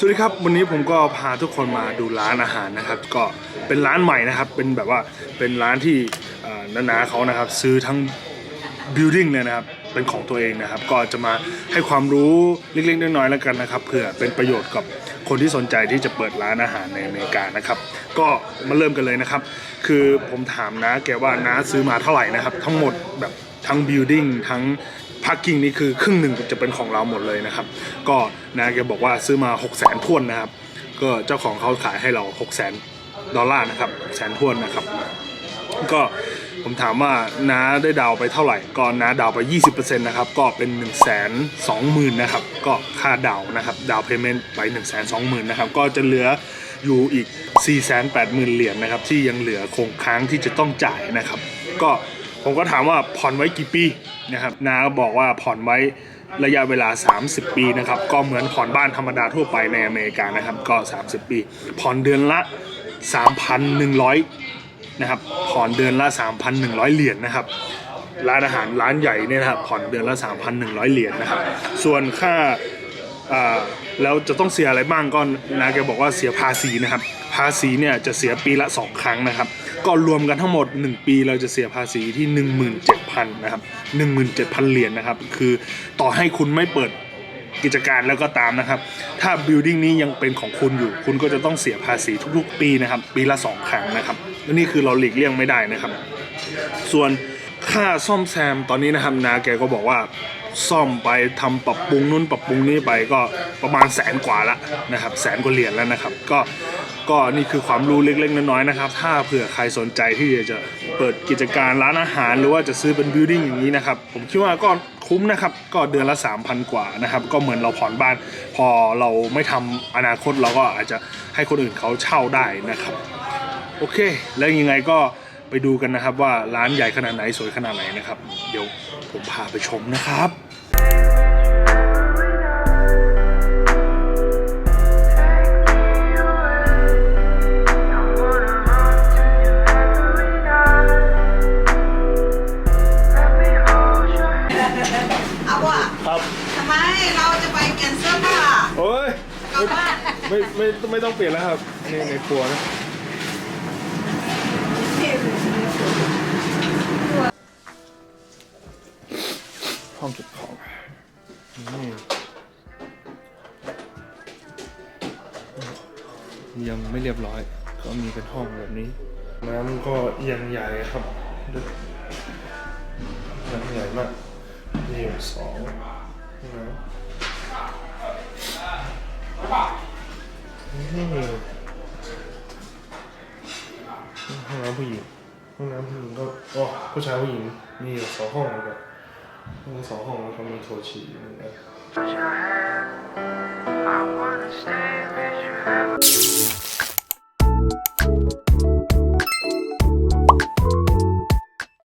สวัสดีครับ วันนี้ผมก็พาทุกคนมาดูร้านอาหารนะครับ ก็เป็นร้านใหม่นะครับ เป็นแบบว่าเป็นร้านที่นานาเขานะครับ ซื้อทั้ง building เลยนะครับ เป็นของตัวเองนะครับ ก็จะมาให้ความรู้เล็กๆน้อยๆแล้วกันนะครับเผื่อเป็นประโยชน์กับคนที่สนใจที่จะเปิดร้านอาหารในอเมริกานะครับ ก็มาเริ่มกันเลยนะครับ คือผมถามนะแกว่าน้าซื้อมาเท่าไหร่นะครับ ทั้งหมดแบบทั้ง building ทั้ง พาร์กิ้งนี่คือครึ่งหนึ่งจะเป็นของเราหมดเลยนะครับ ก็นะแกบอกว่าซื้อมา 6 0 0 0 0 0ทวนนะครับ ก็เจ้าของเขาขายให้เรา6 0 0 0 0 0ดอลลาร์นะครับแสนทวนนะครับ ก็ผมถามว่าน้าได้ดาวไปเท่าไหร่ก็น้าดาวไป 20%นะครับ ก็เป็น1 2 0 0 0 0นะครับ ก็ค่าดาวนะครับ ดาวเพย์เมนต์ไป 1 2 0 0 0 0นะครับ ก็จะเหลืออยู่อีก 480,000เหรียญนะครับ ที่ยังเหลือคงค้างที่จะต้องจ่ายนะครับ ก็ ผมก็ถามว่าผ่อนไว้กี่ปีนะครับน้าก็บอกว่าผ่อนไว้ระยะเวลา 30 ปีนะครับก็เหมือนผ่อนบ้านธรรมดาทั่วไปในอเมริกานะครับก็ 30 ปี ผ่อนเดือนละ 3,100นะครับผ่อนเดือนละ 3,100 เหรียญนะครับร้านอาหารร้านใหญ่เนี่ยนะครับผ่อนเดือนละ 3,100 เหรียญนะครับส่วนค่า แล้วจะต้องเสียอะไรบ้างก็นะแกบอกว่าเสียภาษีนะครับ ภาษีเนี่ยจะเสียปีละ 2 ครั้งนะครับ ก็รวมกันทั้งหมด 1 ปีเราจะเสียภาษีที่ 17,000นะครับ17,000 เหรียญนะครับ คือต่อให้คุณไม่เปิดกิจการแล้วก็ตามนะครับ ถ้า building นี้ยังเป็นของคุณอยู่ คุณก็จะต้องเสียภาษีทุกๆ ปีนะครับ ปีละ 2 ครั้งนะครับและนี่คือเราหลีกเลี่ยงไม่ได้นะครับ ส่วนค่าซ่อมแซมตอนนี้นะครับนาแกก็บอกว่า ซ่อมไปทำปรับปรุงนู่นปรับปรุงนี่ไปก็ประมาณแสนกว่าละนะครับ แสนกว่าเหรียญแล้วนะครับ ก็ก็นี่คือความรู้เล็กๆน้อยๆนะครับ ถ้าเผื่อใครสนใจที่จะเปิดกิจการร้านอาหาร หรือว่าจะซื้อเป็น building อย่างนี้นะครับ ผมคิดว่าก็คุ้มนะครับ ก็เดือนละ 3,000 กว่านะครับ ก็เหมือนเราผ่อนบ้าน พอเราไม่ทำอนาคตเราก็อาจจะให้คนอื่นเขาเช่าได้นะครับ โอเค แล้วยังไงก็ ไปดูกันนะครับว่าร้านใหญ่ขนาดไหนสวยขนาดไหนนะครับ เดี๋ยวผมพาไปชมนะครับเอาว่ะครับทำไมเราจะไปเปลี่ยนเสื้อผ้าโอ้ยกลับบ้านไม่ไม่ไม่ต้องเปลี่ยนแล้วครับ นี่ในครัวนะ องเก็บของนี่ยังไม่เรียบร้อย ก็มีเป็นห้องแบบนี้ น้ำก็ยังใหญ่ครับดูน้ำใหญ่มากนี่อยู่สองห้องน้ำนี่ห้องน้ำผู้หญิงห้องน้ำผู้หญิงก็อ๋อผู้ชายผู้หญิงมีอยู่สองห้องแล้วกันมีสองห้องแล้วก็มี โถฉี่อยู่นะ